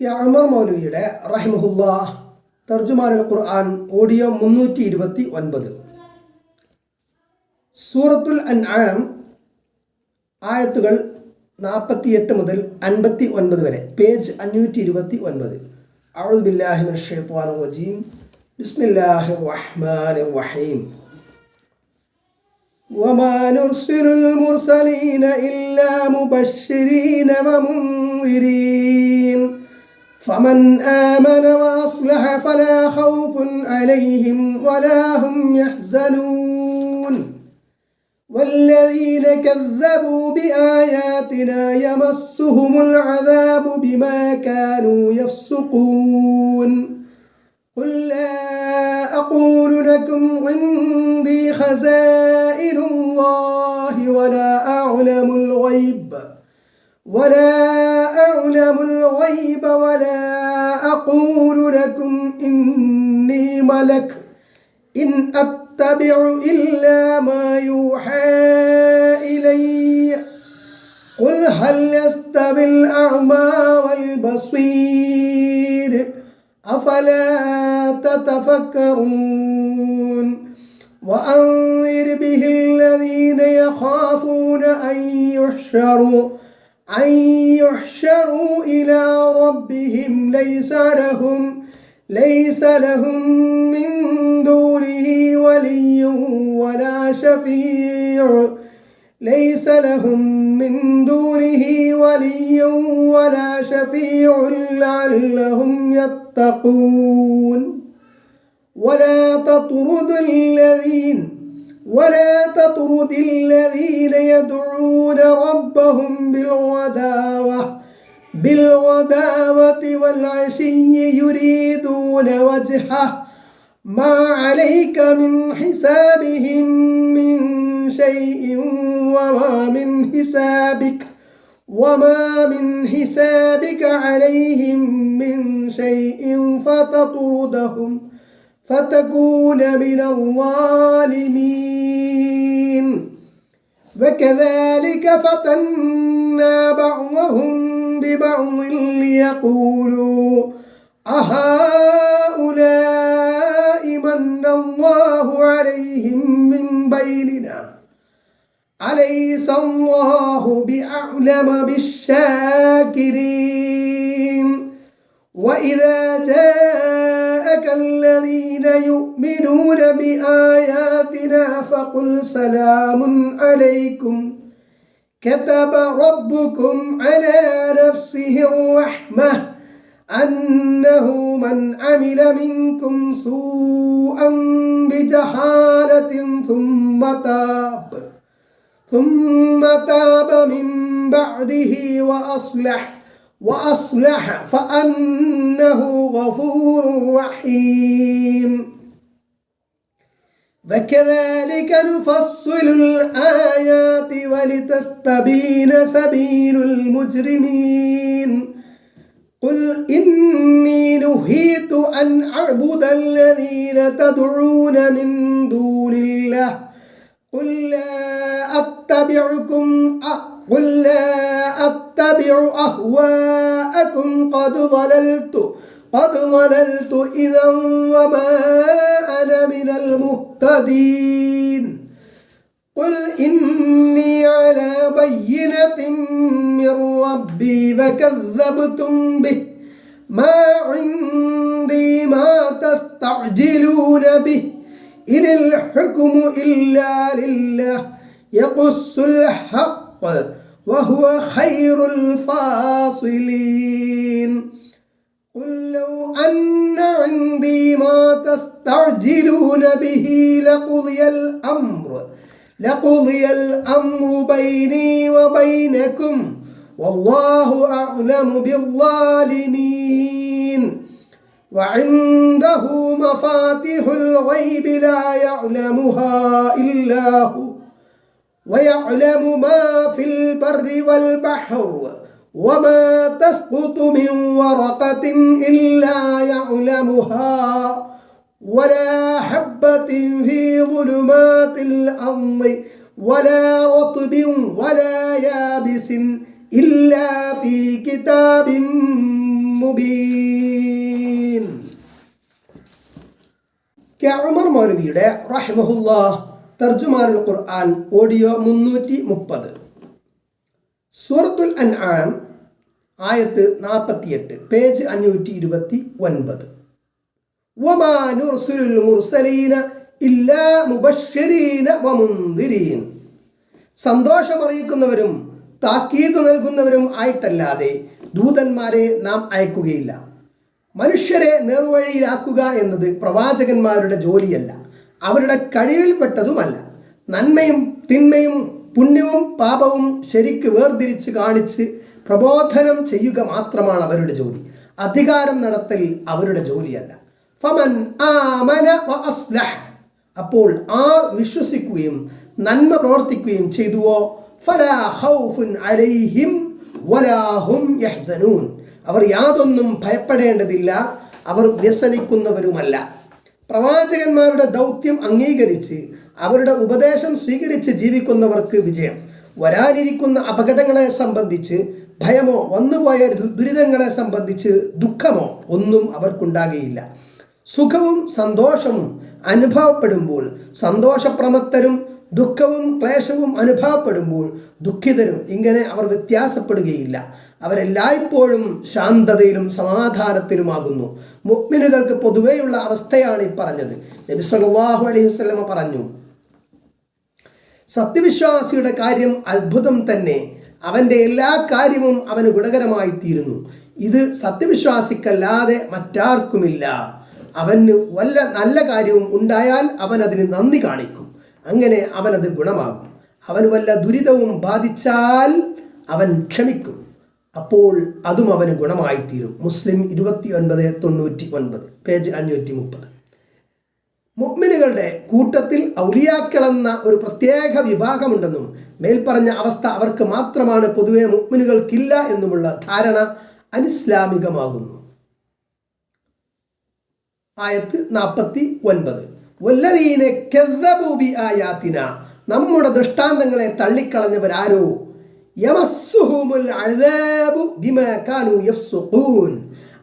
അമർ മൗലവിയുടെ റഹിമഹുല്ല തർജുമാനുൽ ഖുർആൻ ഓഡിയോ മുന്നൂറ്റി ഇരുപത്തി ഒൻപത് സൂറത്തുൽ അൻആം ആയത്തുകൾ നാൽപ്പത്തിയെട്ട് മുതൽ അൻപത്തി ഒൻപത് വരെ പേജ് അഞ്ഞൂറ്റി ഇരുപത്തി ഒൻപത് أعوذ بالله من الشيطان الرجيم بسم الله الرحمن الرحيم وما نرسل المرسلين إلا مبشرين ومنذرين فمن آمن وأصلح فلا خوف عليهم ولا هم يحزنون. والذين كذبوا بآياتنا يمسهم العذاب بما كانوا يفسقون. قل لا أقول لكم عندي خزائن الله ولا أعلم الغيب. ولا أعلم الغيب ولا أقول لكم إني ملك إن أتبع إلا ما يوحى إلي. قل هل يستوي الأعمى والبصير؟ أفلا تتفكرون؟ وأنذر به الذين يخافون أن يحشروا. أن يحشروا إلى ربهم ليس لهم ليس لهم من دونه ولي ولا شفيع. ليس لهم من دونه ولي ولا شفيع لعلهم يتقون. ولا تطرد الذين ولا تطرد الذين يدعون ربهم بالغداوة بالغداوة والعشي يريدون وجهه. ما عليك من حسابهم من شيء وما من حسابك وما من حسابك عليهم من شيء فتطردهم. فتكون من الظالمين. وكذلك فتنا بعضهم ببعض ليقولوا أهؤلاء من الله عليهم من بيننا؟ أليس الله بأعلم بالشاكرين؟ وإذا الذين يؤمنون بآياتنا فقل سلام عليكم. كتب ربكم على نفسه الرحمة أنه من عمل منكم سوءا بجهالة ثم تاب ثم تاب من بعده وأصلح. وأصلح فأنه غفور رحيم. وكذلك نفصل الآيات ولتستبين سبيل المجرمين. قل إني نهيت أن أعبد الذين تدعون من دون الله. قل لا أتبعكم قل لا أتبع أهواءكم. قد ضللت قد ضللت إذا وما أنا من المهتدين. قل إني على بينة من ربي فكذبتم به. ما عندي ما تستعجلون به. إن الحكم إلا لله يقص الحق. وهو خير الفاصلين. قل لو أن عندي ما تستعجلون به لقضي الأمر لقضي الأمر بيني وبينكم والله أعلم بالظالمين. وعنده مفاتيح الغيب لا يعلمها إلا هو. ويعلم ما في البر والبحر وما تسقط من ورقة إلا يعلمها ولا حبة في ظلمات الأرض ولا رطب ولا يابس إلا في كتاب مبين. كعمر مولوي رحمه الله തർജുമാനുൽ ഖുർആൻ ഓഡിയോ മുന്നൂറ്റി മുപ്പത് സൂറത്തുൽ അൻആം ആയത്ത് നാൽപ്പത്തിയെട്ട് പേജ് അഞ്ഞൂറ്റി ഇരുപത്തി ഒൻപത് സന്തോഷമറിയിക്കുന്നവരും താക്കീത് നൽകുന്നവരും ആയിട്ടല്ലാതെ ദൂതന്മാരെ നാം അയക്കുകയില്ല. മനുഷ്യരെ നേർവഴിയിലാക്കുക എന്നത് പ്രവാചകന്മാരുടെ ജോലിയല്ല. അവരുടെ കഴിവിൽപ്പെട്ടതുമല്ല നന്മയും തിന്മയും പുണ്യവും പാപവും ശരിക്ക് വേർതിരിച്ച് കാണിച്ച് പ്രബോധനം ചെയ്യുക മാത്രമാണ് അവരുടെ ജോലി. അധികാരം നടത്തൽ അവരുടെ ജോലിയല്ല. ഫമൻ ആമന അപ്പോൾ ആർ വിശ്വസിക്കുകയും നന്മ പ്രവർത്തിക്കുകയും ചെയ്തുവോ? അലൈഹിം വലാഹും യഹ്സനൂൻ. അവർ യാതൊന്നും ഭയപ്പെടേണ്ടതില്ല. അവർ വ്യസനിക്കുന്നവരുമല്ല. പ്രവാചകന്മാരുടെ ദൗത്യം അംഗീകരിച്ച് അവരുടെ ഉപദേശം സ്വീകരിച്ച് ജീവിക്കുന്നവർക്ക് വിജയം. വരാനിരിക്കുന്ന അപകടങ്ങളെ സംബന്ധിച്ച് ഭയമോ വന്നുപോയ ദുരിതങ്ങളെ സംബന്ധിച്ച് ദുഃഖമോ ഒന്നും അവർക്കുണ്ടാകുകയില്ല. സുഖവും സന്തോഷവും അനുഭവപ്പെടുമ്പോൾ സന്തോഷപ്രമത്തരും ദുഃഖവും ക്ലേശവും അനുഭവപ്പെടുമ്പോൾ ദുഃഖിതരും ഇങ്ങനെ അവർ വ്യത്യാസപ്പെടുകയില്ല. അവരെല്ലായ്പ്പോഴും ശാന്തതയിലും സമാധാനത്തിലുമാകുന്നു. മുഗ്മിനുകൾക്ക് പൊതുവെയുള്ള അവസ്ഥയാണ് ഈ പറഞ്ഞത്. നബി സല്ലല്ലാഹു അലൈഹി വസ്ലമ പറഞ്ഞു സത്യവിശ്വാസിയുടെ കാര്യം അത്ഭുതം തന്നെ. അവന്റെ എല്ലാ കാര്യവും അവന് ഗുണകരമായി തീരുന്നു ഇത് സത്യവിശ്വാസിക്കല്ലാതെ മറ്റാർക്കുമില്ല. അവന് വല്ല നല്ല കാര്യവും ഉണ്ടായാൽ അവൻ അതിന് നന്ദി കാണിക്കും. അങ്ങനെ അവനത് ഗുണമാകും. അവന് വല്ല ദുരിതവും ബാധിച്ചാൽ അവൻ ക്ഷമിക്കും. അപ്പോൾ അതും അവന് ഗുണമായിത്തീരും. മുസ്ലിം ഇരുപത്തി ഒൻപത് തൊണ്ണൂറ്റി ഒൻപത് പേജ് അഞ്ഞൂറ്റി മുപ്പത് മുഅ്മിനുകളുടെ കൂട്ടത്തിൽ ഔലിയാക്കളെന്ന ഒരു പ്രത്യേക വിഭാഗമുണ്ടെന്നും മേൽപ്പറഞ്ഞ അവസ്ഥ അവർക്ക് മാത്രമാണ് പൊതുവെ മുഅ്മിനുകൾക്കില്ല എന്നുമുള്ള ധാരണ അനിസ്ലാമികമാകുന്നു. ആയത്ത് നാൽപ്പത്തി ഒൻപത് വല്ലതീനെ നമ്മുടെ ദൃഷ്ടാന്തങ്ങളെ തള്ളിക്കളഞ്ഞവരാരോ?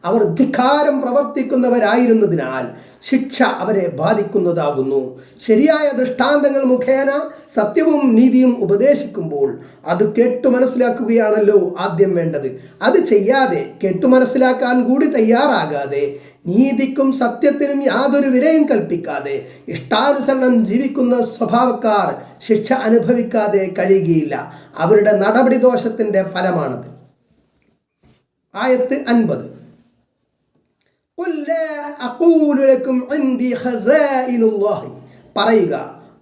അവർ ധിക്കാരം പ്രവർത്തിക്കുന്നവരായിരുന്നതിനാൽ ശിക്ഷ അവരെ ബാധിക്കുന്നതാകുന്നു. ശരിയായ ദൃഷ്ടാന്തങ്ങൾ മുഖേന സത്യവും നീതിയും ഉപദേശിക്കുമ്പോൾ അത് കേട്ടു മനസ്സിലാക്കുകയാണല്ലോ ആദ്യം വേണ്ടത്. അത് ചെയ്യാതെ കേട്ടു മനസ്സിലാക്കാൻ കൂടി തയ്യാറാകാതെ നീതിക്കും സത്യത്തിനും യാതൊരു വിലയും കൽപ്പിക്കാതെ ഇഷ്ടാനുസരണം ജീവിക്കുന്ന സ്വഭാവക്കാർ ശിക്ഷ അനുഭവിക്കാതെ കഴിയുകയില്ല. അവരുടെ നടപടി ദോഷത്തിന്റെ ഫലമാണത്. ആയത്ത് അൻപത്. പറയുക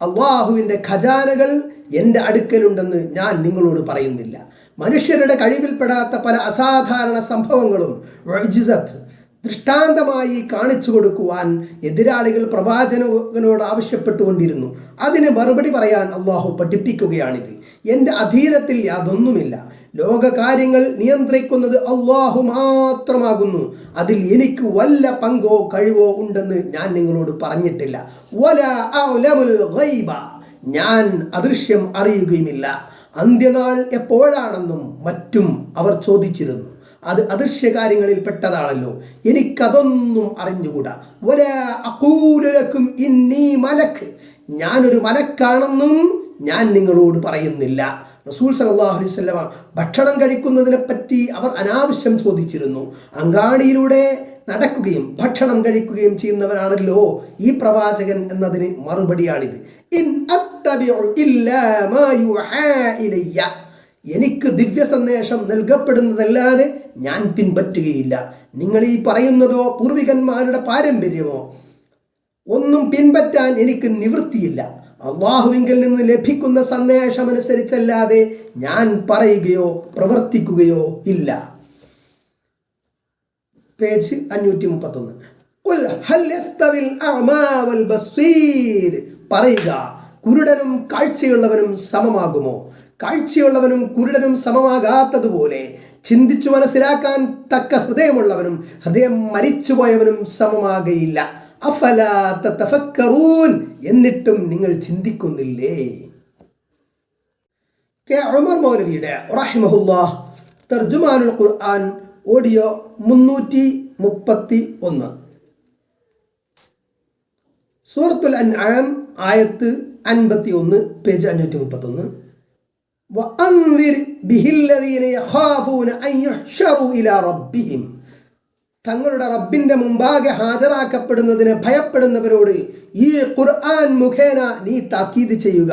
അള്ളാഹുവിന്റെ ഖജാനകൾ എന്റെ അടുക്കലുണ്ടെന്ന് ഞാൻ നിങ്ങളോട് പറയുന്നില്ല. മനുഷ്യരുടെ കഴിവിൽപ്പെടാത്ത പല അസാധാരണ സംഭവങ്ങളും വൈജിസത്ത് ദൃഷ്ടാന്തമായി കാണിച്ചു കൊടുക്കുവാൻ എതിരാളികൾ പ്രവാചകനോട് ആവശ്യപ്പെട്ടുകൊണ്ടിരുന്നു. അതിന് മറുപടി പറയാൻ അള്ളാഹു പഠിപ്പിക്കുകയാണിത്. എന്റെ അധീനത്തിൽ യാതൊന്നുമില്ല. ലോകകാര്യങ്ങൾ നിയന്ത്രിക്കുന്നത് അള്ളാഹു മാത്രമാകുന്നു. അതിൽ എനിക്ക് വല്ല പങ്കോ കഴിവോ ഉണ്ടെന്ന് ഞാൻ നിങ്ങളോട് പറഞ്ഞിട്ടില്ല. ഞാൻ അദൃശ്യം അറിയുകയുമില്ല. അന്ത്യനാൾ എപ്പോഴാണെന്നും മറ്റും അവർ ചോദിച്ചിരുന്നു. അത് അദൃശ്യ കാര്യങ്ങളിൽ പെട്ടതാണല്ലോ. എനിക്കതൊന്നും അറിഞ്ഞുകൂടാ. വല അക്കൂലക്കും ഇന്നീ മലക്ക്. ഞാനൊരു മലക്കാണെന്നും ഞാൻ നിങ്ങളോട് പറയുന്നില്ല. റസൂൽ സല്ലല്ലാഹു അലൈഹി കഴിക്കുന്നതിനെ പറ്റി അവർ അനാവശ്യം ചോദിച്ചിരുന്നു. അങ്കാടിയിലൂടെ നടക്കുകയും ഭക്ഷണം കഴിക്കുകയും ചെയ്യുന്നവരാണല്ലോ ഈ പ്രവാചകൻ എന്നതിന് മറുപടിയാണിത്. എനിക്ക് ദിവ്യ സന്ദേശം നൽകപ്പെടുന്നതല്ലാതെ ഞാൻ പിൻപറ്റുകയില്ല. നിങ്ങൾ ഈ പറയുന്നതോ പൂർവികന്മാരുടെ പാരമ്പര്യമോ ഒന്നും പിൻപറ്റാൻ എനിക്ക് നിവൃത്തിയില്ല. അള്ളാഹുവിങ്കിൽ നിന്ന് ലഭിക്കുന്ന സന്ദേശമനുസരിച്ചല്ലാതെ ഞാൻ പറയുകയോ പ്രവർത്തിക്കുകയോ ഇല്ല. പേജ് അഞ്ഞൂറ്റി മുപ്പത്തൊന്ന്? പറയുക കുരുടനും കാഴ്ചയുള്ളവനും സമമാകുമോ? കാഴ്ചയുള്ളവനും കുരുടനും സമമാകാത്തതുപോലെ ചിന്തിച്ചു മനസ്സിലാക്കാൻ തക്ക ഹൃദയമുള്ളവനും ഹൃദയം മരിച്ചുപോയവനും സമമാകയില്ല. അഫലാ തതഫക്കറൂൻ എന്നിട്ടും നിങ്ങൾ ചിന്തിക്കുന്നില്ലേ കെ ഉമർ മൗലവിയുടെ റഹിമഹുല്ലാ തർജുമാനുൽ ഖുർആൻ ഓഡിയോ മുന്നൂറ്റി മുപ്പത്തി ഒന്ന് സൂറത്തുൽ അൻആം ആയത്ത് അൻപത്തി ഒന്ന് പേജ് അഞ്ഞൂറ്റി മുപ്പത്തൊന്ന് وأنذر به الذين يخافون أن يحشروا إلى ربهم തങ്ങളുടെ റബ്ബിന്റെ മുമ്പാകെ ഹാജരാക്കപ്പെടുന്നതിന് ഭയപ്പെടുന്നവരോട് ഈ ഖുർആൻ മുഖേന നീ താക്കീത് ചെയ്യുക.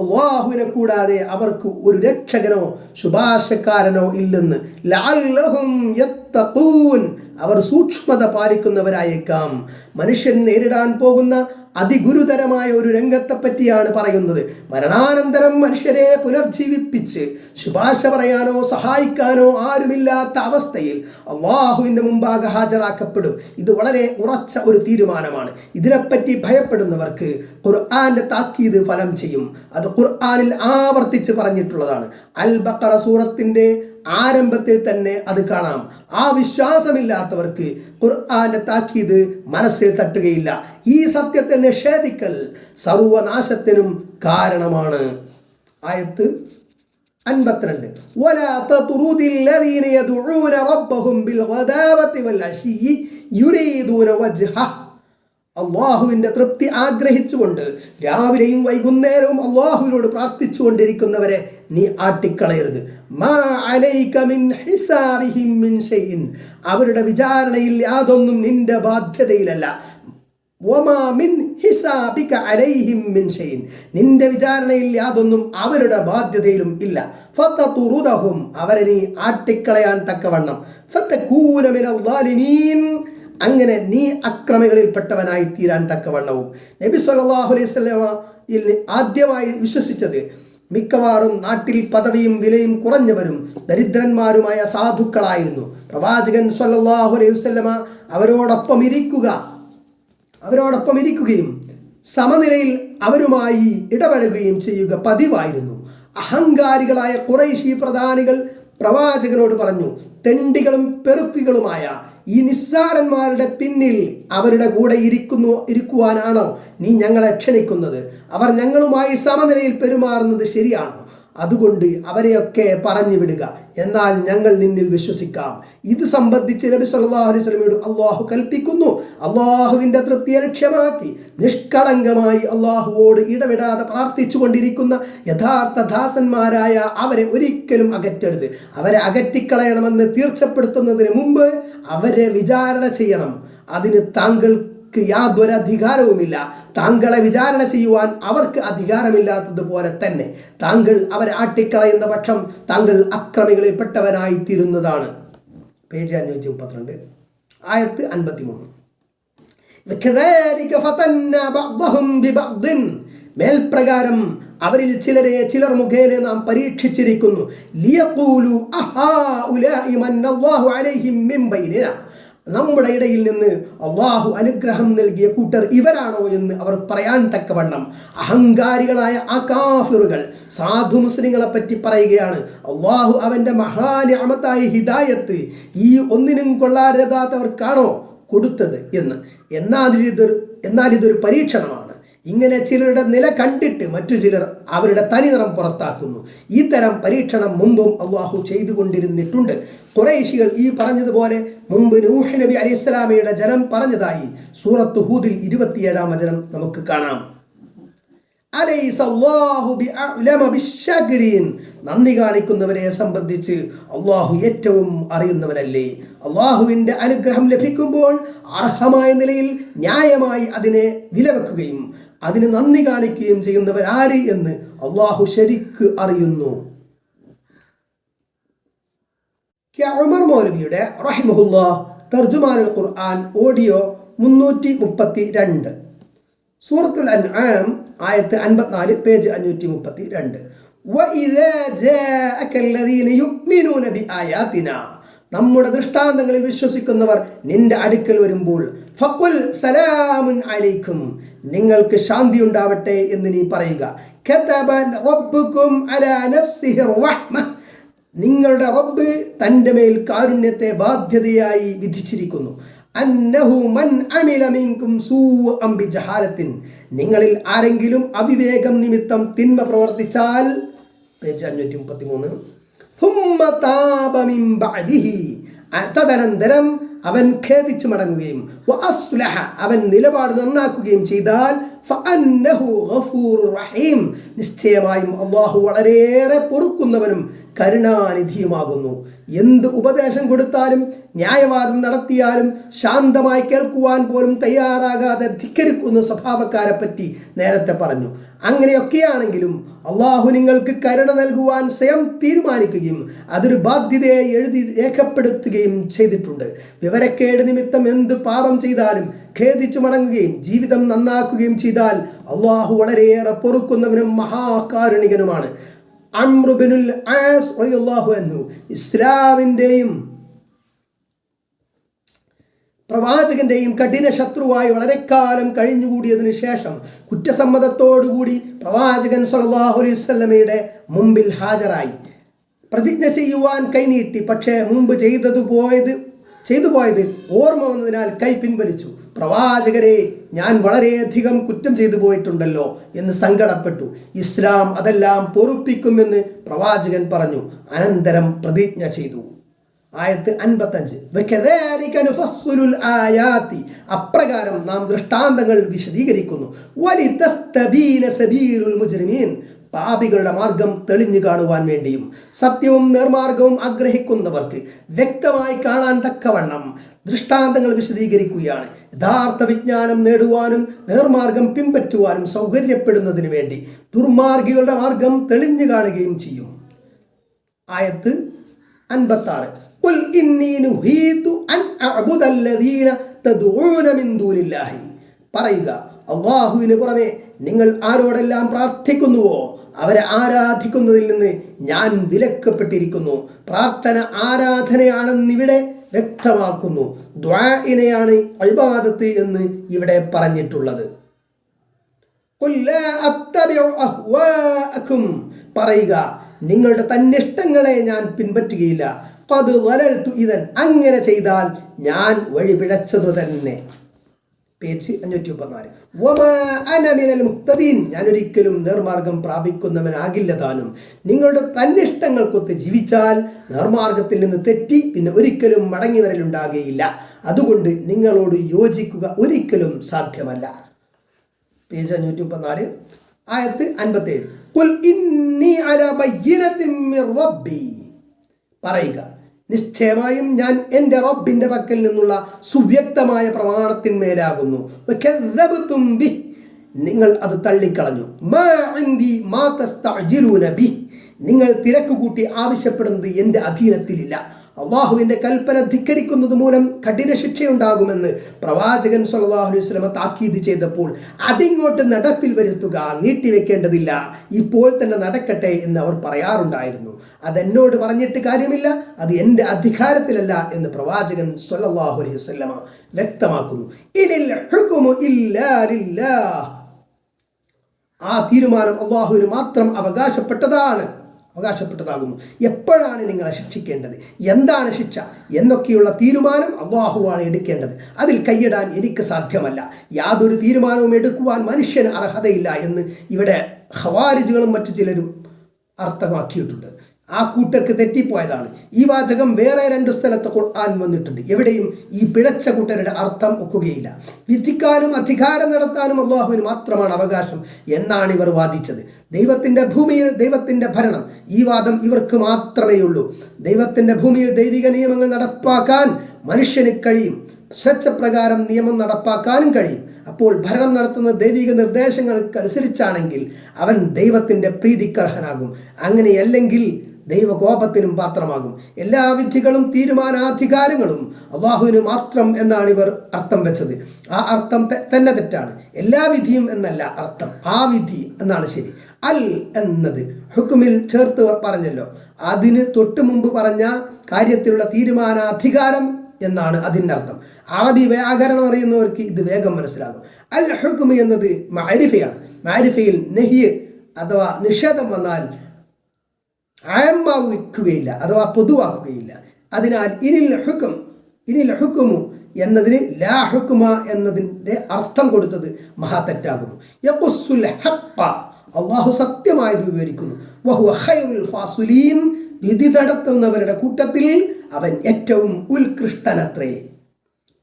അള്ളാഹുവിനെ കൂടാതെ അവർക്ക് ഒരു രക്ഷകനോ ശുപാർശക്കാരനോ ഇല്ലെന്ന് അവർ സൂക്ഷ്മത പാലിക്കുന്നവരായേക്കാം. മനുഷ്യൻ നേരിടാൻ പോകുന്ന അതിഗുരുതരമായ ഒരു രംഗത്തെപ്പറ്റിയാണ് പറയുന്നത്. മരണാനന്തരം മനുഷ്യരെ പുനർജീവിപ്പിച്ച് ശുപാർശ പറയാനോ സഹായിക്കാനോ ആരുമില്ലാത്ത അവസ്ഥയിൽ അള്ളാഹുവിന്റെ മുമ്പാകെ ഹാജരാക്കപ്പെടും. ഇത് വളരെ ഉറച്ച ഒരു തീരുമാനമാണ്. ഇതിനെപ്പറ്റി ഭയപ്പെടുന്നവർക്ക് ഖുർആന്റെ താക്കീത് ഫലം ചെയ്യും. അത് ഖുർആാനിൽ ആവർത്തിച്ച് പറഞ്ഞിട്ടുള്ളതാണ്. അൽ ബക്കറ സൂറത്തിന്റെ ആരംഭത്തിൽ തന്നെ അത് കാണാം. ആ വിശ്വാസമില്ലാത്തവർക്ക് ഖുർആന്റെ താക്കീത് മനസ്സിൽ തട്ടുകയില്ല. ഈ സത്യത്തെ നിഷേധിക്കൽ സർവനാശത്തിനും കാരണമാണ്. ആയത്ത് അൻപത്തിരണ്ട്. അള്ളാഹുവിന്റെ തൃപ്തി ആഗ്രഹിച്ചുകൊണ്ട് രാവിലെയും വൈകുന്നേരവും അള്ളാഹുവിനോട് പ്രാർത്ഥിച്ചുകൊണ്ടിരിക്കുന്നവരെ നീ ആട്ടിക്കളയരുത്. അവരുടെ വിചാരണയിൽ യാതൊന്നും നിന്റെ ബാധ്യതയിലല്ല. നിന്റെ വിചാരണയിൽ യാതൊന്നും അവരുടെ ബാധ്യതയിലും ഇല്ല. അവരെ നീ ആട്ടിക്കളയാൻ തക്കവണ്ണം. അങ്ങനെ നീ അക്രമികളിൽപ്പെട്ടവനായി തീരാൻ തക്കവണ്ണവും. നബി സല്ലാഹു അലൈഹി സ്വലമയിൽ ആദ്യമായി വിശ്വസിച്ചത് മിക്കവാറും നാട്ടിൽ പദവിയും വിലയും കുറഞ്ഞവരും ദരിദ്രന്മാരുമായ സാധുക്കളായിരുന്നു. പ്രവാചകൻ സല്ലാഹു അലൈഹി വസല്ലമ അവരോടൊപ്പം ഇരിക്കുക അവരോടൊപ്പം ഇരിക്കുകയും സമനിലയിൽ അവരുമായി ഇടപഴകുകയും ചെയ്യുക പതിവായിരുന്നു. അഹങ്കാരികളായ കുറേശി പ്രധാനികൾ പ്രവാചകനോട് പറഞ്ഞു തെണ്ടികളും പെറുക്കികളുമായ ഈ നിസ്സാരന്മാരുടെ പിന്നിൽ അവരുടെ കൂടെ ഇരിക്കുന്നു ഇരിക്കുവാനാണോ നീ ഞങ്ങളെ ക്ഷണിക്കുന്നത്? അവർ ഞങ്ങളുമായി സമനിലയിൽ പെരുമാറുന്നത് ശരിയാണോ? അതുകൊണ്ട് അവരെയൊക്കെ പറഞ്ഞു വിടുക എന്നാൽ ഞങ്ങൾ നിന്നിൽ വിശ്വസിക്കാം. ഇത് സംബന്ധിച്ച് നബി സല്ലല്ലാഹു അലൈഹി വസല്ലമയോട് അള്ളാഹു കൽപ്പിക്കുന്നു. അള്ളാഹുവിന്റെ തൃപ്തിയെ ലക്ഷ്യമാക്കി നിഷ്കളങ്കമായി അള്ളാഹുവോട് ഇടപെടാതെ പ്രാർത്ഥിച്ചു കൊണ്ടിരിക്കുന്ന യഥാർത്ഥ ദാസന്മാരായ അവരെ ഒരിക്കലും അകറ്റരുത്. അവരെ അകറ്റിക്കളയണമെന്ന് തീർച്ചപ്പെടുത്തുന്നതിന് മുമ്പ് അവരെ വിചാരണ ചെയ്യണം. അതിന് താങ്കൾക്ക് യാതൊരു അധികാരവുമില്ല. താങ്കളെ വിചാരണ ചെയ്യുവാൻ അവർക്ക് അധികാരമില്ലാത്തതുപോലെ തന്നെ താങ്കൾ അവരെ ആട്ടിക്കളയുന്ന പക്ഷം താങ്കൾ അക്രമികളിൽ പെട്ടവനായി തീരുന്നതാണ് പേജ് അഞ്ഞൂറ്റി മുപ്പത്തിരണ്ട് ആയത്ത് അൻപത്തി മൂന്ന് മേൽപ്രകാരം അവരിൽ ചിലരെ ചിലർ മുഖേന നാം പരീക്ഷിച്ചിരിക്കുന്നു. ലിയഖൂലു അഹാ ഉലൈ മന്നല്ലാഹു അലൈഹിം മിൻ ബൈനിനാ. നമ്മുടെ ഇടയിൽ നിന്ന് അള്ളാഹു അനുഗ്രഹം നൽകിയ കൂട്ടർ ഇവരാണോ എന്ന് അവർ പറയാൻ തക്കവണ്ണം. അഹങ്കാരികളായ ആ കാഫിറുകൾ സാധു മുസ്ലിങ്ങളെ പറ്റി പറയുകയാണ് അള്ളാഹു അവന്റെ മഹാന്യമത്തായ ഹിദായത്ത് ഈ ഒന്നിനും കൊള്ളാരതാത്തവർക്കാണോ കൊടുത്തത്? എന്ന്. എന്നാൽ ഇതൊരു എന്നാൽ ഇതൊരു പരീക്ഷണമാണ്. ഇങ്ങനെ ചിലരുടെ നില കണ്ടിട്ട് മറ്റു ചിലർ അവരുടെ തനിനിറം പുറത്താക്കുന്നു. ഈ തരം പരീക്ഷണം മുമ്പും അള്ളാഹു ചെയ്തുകൊണ്ടിരുന്നിട്ടുണ്ട്. കുറേശികൾ ഈ പറഞ്ഞതുപോലെ മുമ്പ് നൂഹ് നബി അലി അലൈഹിസ്സലാമയുടെ ജനം പറഞ്ഞതായി സൂറത്ത് ഹൂദിൽ ഇരുപത്തിയേഴാം വചനം നമുക്ക് കാണാം. നന്ദി കാണിക്കുന്നവരെ സംബന്ധിച്ച് അള്ളാഹു ഏറ്റവും അറിയുന്നവനല്ലേ. അള്ളാഹുവിന്റെ അനുഗ്രഹം ലഭിക്കുമ്പോൾ അർഹമായ നിലയിൽ ന്യായമായി അതിനെ വിലവെക്കുകയും അതിന് നന്ദി കാണിക്കുകയും ചെയ്യുന്നവർ ആര് എന്ന് അള്ളാഹു ശരിക്ക് അറിയുന്നു. ഉമർ മൗലവിയുടെ റഹിമഹുല്ല തർജുമാനുൽ ഖുർആൻ ഓഡിയോ മുന്നൂറ്റി മുപ്പത്തി രണ്ട് സൂറത്തുൽ അൻആം ആയത്ത് അൻപത്തിനാല് പേജ് അഞ്ഞൂറ്റി മുപ്പത്തി രണ്ട് നമ്മുടെ ദൃഷ്ടാന്തങ്ങളിൽ വിശ്വസിക്കുന്നവർ നിന്റെ അടുക്കൽ വരുമ്പോൾ ഫക്കുൽ സലാമുൻ അലൈക്കും നിങ്ങൾക്ക് ശാന്തി ഉണ്ടാവട്ടെ എന്ന് നീ പറയുക. നിങ്ങളുടെ റബ്ബ് തന്റെ മേൽ കാരുണ്യത്തെ ബാധ്യതയായി വിധിച്ചിരിക്കുന്നു. അന്നഹു മൻ സൂ ജഹാലത്തിൻ നിങ്ങളിൽ ആരെങ്കിലും അവിവേകം നിമിത്തം തിന്മ പ്രവർത്തിച്ചാൽ പേജ് അഞ്ഞൂറ്റി മുപ്പത്തി മൂന്ന് തദനന്തരം അവൻ ഖേദിച്ചു മടങ്ങുകയും അവൻ നിലപാട് നന്നാക്കുകയും ചെയ്താൽ റഹീം. നിശ്ചയമായും അള്ളാഹു വളരെയേറെ പൊറുക്കുന്നവനും കരുണാനിധിയുമാകുന്നു. എന്ത് ഉപദേശം കൊടുത്താലും ന്യായവാദം നടത്തിയാലും ശാന്തമായി കേൾക്കുവാൻ പോലും തയ്യാറാകാതെ ധിക്കരിക്കുന്ന സ്വഭാവക്കാരെ പറ്റി നേരത്തെ പറഞ്ഞു. അങ്ങനെയൊക്കെയാണെങ്കിലും അള്ളാഹു നിങ്ങൾക്ക് കരുണ നൽകുവാൻ സ്വയം തീരുമാനിക്കുകയും അതൊരു ബാധ്യതയെ എഴുതി രേഖപ്പെടുത്തുകയും ചെയ്തിട്ടുണ്ട്. വിവരക്കേട് നിമിത്തം എന്ത് പാപം ചെയ്താലും ഖേദിച്ചു മടങ്ങുകയും ജീവിതം നന്നാക്കുകയും ചെയ്താൽ അള്ളാഹു വളരെയേറെ പൊറുക്കുന്നവനും മഹാകാരുണികനുമാണ്. അമ്രുബിനുൽ ഇസ്ലാമിന്റെയും പ്രവാചകന്റെയും കഠിന ശത്രുവായി വളരെ കാലം കഴിഞ്ഞുകൂടിയതിനു ശേഷം കുറ്റസമ്മതത്തോടുകൂടി പ്രവാചകൻ വസല്ലമയുടെ മുമ്പിൽ ഹാജരായി. പ്രതിജ്ഞ ചെയ്യുവാൻ കൈനീട്ടി പക്ഷേ മുമ്പ് ചെയ്തതു പോയത് ചെയ്തു പോയത് ഓർമ്മ വന്നതിനാൽ കൈ പിൻവലിച്ചു. പ്രവാചകരെ ഞാൻ വളരെയധികം കുറ്റം ചെയ്തു പോയിട്ടുണ്ടല്ലോ എന്ന് സങ്കടപ്പെട്ടു. ഇസ്ലാം അതെല്ലാം പൊറുപ്പിക്കുമെന്ന് പ്രവാചകൻ പറഞ്ഞു. അനന്തരം പ്രതിജ്ഞ ചെയ്തു. ആയത്ത് അൻപത്തഞ്ച്. അപ്രകാരം നാം ദൃഷ്ടാന്തങ്ങൾ വിശദീകരിക്കുന്നു. മുജ്രിമീൻ. പാപികളുടെ മാർഗം തെളിഞ്ഞു കാണുവാൻ വേണ്ടിയും സത്യവും നിർമാർഗവും ആഗ്രഹിക്കുന്നവർക്ക് വ്യക്തമായി കാണാൻ തക്കവണ്ണം ദൃഷ്ടാന്തങ്ങൾ വിശദീകരിക്കുകയാണ്. യഥാർത്ഥ വിജ്ഞാനം നേടുവാനും നേർമാർഗം പിൻപറ്റുവാനും സൗകര്യപ്പെടുന്നതിന് വേണ്ടി ദുർമാർഗികളുടെ മാർഗം തെളിഞ്ഞു കാണുകയും ചെയ്യും. ആയത്ത് അൻപത്താറ്. قل إني نهيت أن أعبد الذين تدعون من دون الله പറയുക അള്ളാഹുവിന് പുറമെ നിങ്ങൾ ആരോടെല്ലാം പ്രാർത്ഥിക്കുന്നുവോ അവരെ ആരാധിക്കുന്നതിൽ നിന്ന് ഞാൻ വിലക്കപ്പെട്ടിരിക്കുന്നു പ്രാർത്ഥന ആരാധനയാണെന്നിവിടെ വ്യക്തമാക്കുന്നു ദ്വാഇനെയാണ് അഴിബാദത്ത് എന്ന് ഇവിടെ പറഞ്ഞിട്ടുള്ളത് قل لا أتبع أهواءكم പറയുക നിങ്ങളുടെ തന്നിഷ്ടങ്ങളെ ഞാൻ പിൻപറ്റുകയില്ല ഇതൻ അങ്ങനെ ചെയ്താൽ ഞാൻ വഴി പിഴച്ചതു തന്നെ. പേജ് അഞ്ഞൂറ്റി മുപ്പത്തിനാല് ഞാൻ ഒരിക്കലും നേർമാർഗം പ്രാപിക്കുന്നവനാകില്ല താനും. നിങ്ങളുടെ തന്നിഷ്ടങ്ങൾക്കൊത്ത് ജീവിച്ചാൽ നേർമാർഗത്തിൽ നിന്ന് തെറ്റി പിന്നെ ഒരിക്കലും മടങ്ങി വരലുണ്ടാകുകയില്ല അതുകൊണ്ട് നിങ്ങളോട് യോജിക്കുക ഒരിക്കലും സാധ്യമല്ല. പേജ് അഞ്ഞൂറ്റി മുപ്പത്തിനാല് ആയത്ത് അൻപത്തേഴ്. ഏഴ് പറയുക. നിശ്ചയമായും ഞാൻ എന്റെ റബ്ബിന്റെ പക്കൽ നിന്നുള്ള സുവ്യക്തമായ പ്രമാണത്തിന്മേലാകുന്നു ബിഹ്. നിങ്ങൾ അത് തള്ളിക്കളഞ്ഞു. നിങ്ങൾ തിരക്ക് കൂട്ടി ആവശ്യപ്പെടുന്നത് എന്റെ അധീനത്തിലില്ല അള്ളാഹുവിന്റെ കൽപ്പന ധിക്കരിക്കുന്നത് മൂലം കഠിന ശിക്ഷയുണ്ടാകുമെന്ന് പ്രവാചകൻ സല്ലല്ലാഹു അലൈഹി താക്കീത് ചെയ്തപ്പോൾ അതിങ്ങോട്ട് നടപ്പിൽ വരുത്തുക നീട്ടിവെക്കേണ്ടതില്ല. ഇപ്പോൾ തന്നെ നടക്കട്ടെ എന്ന് അവർ പറയാറുണ്ടായിരുന്നു. അതെന്നോട് പറഞ്ഞിട്ട് കാര്യമില്ല അത് എന്റെ അധികാരത്തിലല്ല എന്ന് പ്രവാചകൻ സല്ലല്ലാഹു അലൈഹി വ്യക്തമാക്കുന്നു. ആ തീരുമാനം അള്ളാഹുവിന് മാത്രം അവകാശപ്പെട്ടതാണ്. അവകാശപ്പെട്ടതാകുന്നു. എപ്പോഴാണ് നിങ്ങളെ ശിക്ഷിക്കേണ്ടത്? എന്താണ് ശിക്ഷ? എന്നൊക്കെയുള്ള തീരുമാനം അള്ളാഹുവാണ് എടുക്കേണ്ടത്. അതിൽ കൈയിടാൻ എനിക്ക് സാധ്യമല്ല. യാതൊരു തീരുമാനവും എടുക്കുവാൻ മനുഷ്യന് അർഹതയില്ല എന്ന് ഇവിടെ ഹവാരിജുകളും മറ്റു ചിലരും അർത്ഥമാക്കിയിട്ടുണ്ട്. ആ കൂട്ടർക്ക് തെറ്റിപ്പോയതാണ്. ഈ വാചകം വേറെ രണ്ട് സ്ഥലത്ത് ഖുർആൻ വന്നിട്ടുണ്ട്. എവിടെയും ഈ പിഴച്ച കൂട്ടരുടെ അർത്ഥം ഒക്കുകയില്ല. വിധിക്കാനും അധികാരം നടത്താനും അള്ളാഹുവിന് മാത്രമാണ് അവകാശം എന്നാണ് ഇവർ വാദിച്ചത്. ദൈവത്തിന്റെ ഭൂമിയിൽ ദൈവത്തിന്റെ ഭരണം ഈ വാദം ഇവർക്ക് മാത്രമേ ഉള്ളൂ. ദൈവത്തിന്റെ ഭൂമിയിൽ ദൈവിക നിയമങ്ങൾ നടപ്പാക്കാൻ മനുഷ്യന് കഴിയും. സ്വച്ഛപ്രകാരം നിയമം നടപ്പാക്കാനും കഴിയും. അപ്പോൾ ഭരണം നടത്തുന്ന ദൈവിക നിർദ്ദേശങ്ങൾക്ക് അനുസരിച്ചാണെങ്കിൽ അവൻ ദൈവത്തിന്റെ പ്രീതിക്കർഹനാകും. അങ്ങനെയല്ലെങ്കിൽ ദൈവകോപത്തിനും പാത്രമാകും. എല്ലാ വിധികളും തീരുമാനാധികാരങ്ങളും അള്ളാഹുവിന് മാത്രം എന്നാണ് ഇവർ അർത്ഥം വെച്ചത്. ആ അർത്ഥം തന്നെ തെറ്റാണ്. എല്ലാ വിധിയും എന്നല്ല അർത്ഥം. ആ വിധി എന്നാണ് ശരി. അൽ എന്നത് ഹുക്കുമിൽ ചേർത്ത് പറഞ്ഞല്ലോ. അതിന് തൊട്ട് മുമ്പ് പറഞ്ഞ കാര്യത്തിലുള്ള തീരുമാനാധികാരം എന്നാണ് അതിന്റെ അർത്ഥം. അറബി വ്യാകരണം അറിയുന്നവർക്ക് ഇത് വേഗം മനസ്സിലാകും. അൽ ഹുക്കുമി എന്നത് മാരിഫയാണ് മാരിഫയിൽ നെഹിയ് അഥവാ നിഷേധം വന്നാൽ ആയമാവിക്കുകയില്ല അഥവാ പൊതുവാക്കുകയില്ല. അതിനാൽ ഇനിൽ ഹുക്കും ഇനിൽ ഹുക്കുമു എന്നതിന് ലാ ഹുക്കുമ എന്നതിന്റെ അർത്ഥം കൊടുത്തത് മഹാ തെറ്റാകുന്നു ഹപ്പ അള്ളാഹു സത്യമായത് വിവരിക്കുന്നു. വഹു ഹൈറുൽ ഫാസുലീൻ വിധി നടത്തുന്നവരുടെ കൂട്ടത്തിൽ അവൻ ഏറ്റവും ഉത്കൃഷ്ടനത്രേ.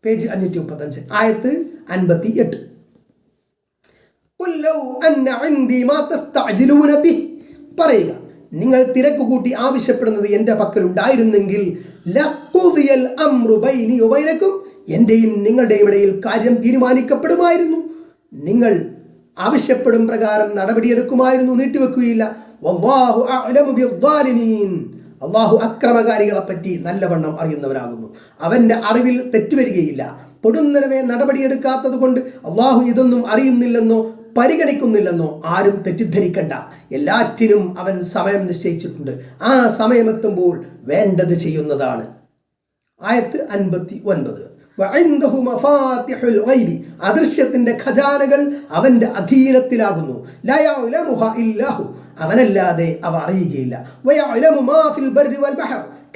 പേജ് അഞ്ഞൂറ്റി മുപ്പത്തഞ്ച് ആയത്ത് അൻപത്തി എട്ട് പറയുക നിങ്ങൾ തിരക്ക് കൂട്ടി ആവശ്യപ്പെടുന്നത് എന്റെ പക്കലുണ്ടായിരുന്നെങ്കിൽ ഉണ്ടായിരുന്നെങ്കിൽ എന്റെയും നിങ്ങളുടെയും ഇടയിൽ കാര്യം തീരുമാനിക്കപ്പെടുമായിരുന്നു. നിങ്ങൾ ആവശ്യപ്പെടും പ്രകാരം നടപടിയെടുക്കുമായിരുന്നു നീട്ടിവെക്കുകയില്ല. അള്ളാഹു അക്രമകാരികളെ പറ്റി നല്ലവണ്ണം അറിയുന്നവരാകുന്നു അവന്റെ അറിവിൽ തെറ്റുവരികയില്ല. പൊടുന്നനവേ നടപടിയെടുക്കാത്തത് കൊണ്ട് അള്ളാഹു ഇതൊന്നും അറിയുന്നില്ലെന്നോ പരിഗണിക്കുന്നില്ലെന്നോ ആരും തെറ്റിദ്ധരിക്കണ്ട. എല്ലാറ്റിനും അവൻ സമയം നിശ്ചയിച്ചിട്ടുണ്ട്. ആ സമയമെത്തുമ്പോൾ വേണ്ടത് ചെയ്യുന്നതാണ്. ആയത്ത് അൻപത്തി ഒൻപത് അദൃശ്യത്തിന്റെ ഖജാനകൾ അവന്റെ അധീനത്തിലാകുന്നു. അവനല്ലാതെ അവ അറിയുകയില്ല.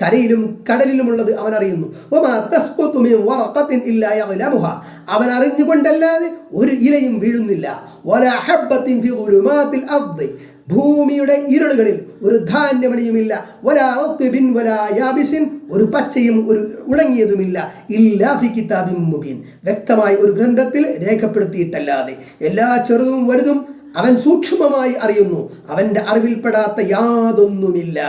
കരയിലും കടലിലുമുള്ളത് അവൻ അറിയുന്നു. അവൻ അറിഞ്ഞുകൊണ്ടല്ലാതെ ഒരു ഇലയും വീഴുന്നില്ല. ഭൂമിയുടെ ഇരുളുകളിൽ ഒരു ധാന്യമണിയുമില്ല. ഒരു പച്ചയും ഒരു ഉണങ്ങിയതുമില്ല. ഇല്ലാ ഫി കിതാബിൻ മുബീൻ. വ്യക്തമായി ഒരു ഗ്രന്ഥത്തിൽ രേഖപ്പെടുത്തിയിട്ടല്ലാതെ എല്ലാ ചെറുതും വലുതും അവൻ സൂക്ഷ്മമായി അറിയുന്നു. അവന്റെ അറിവിൽപ്പെടാത്ത യാതൊന്നുമില്ല.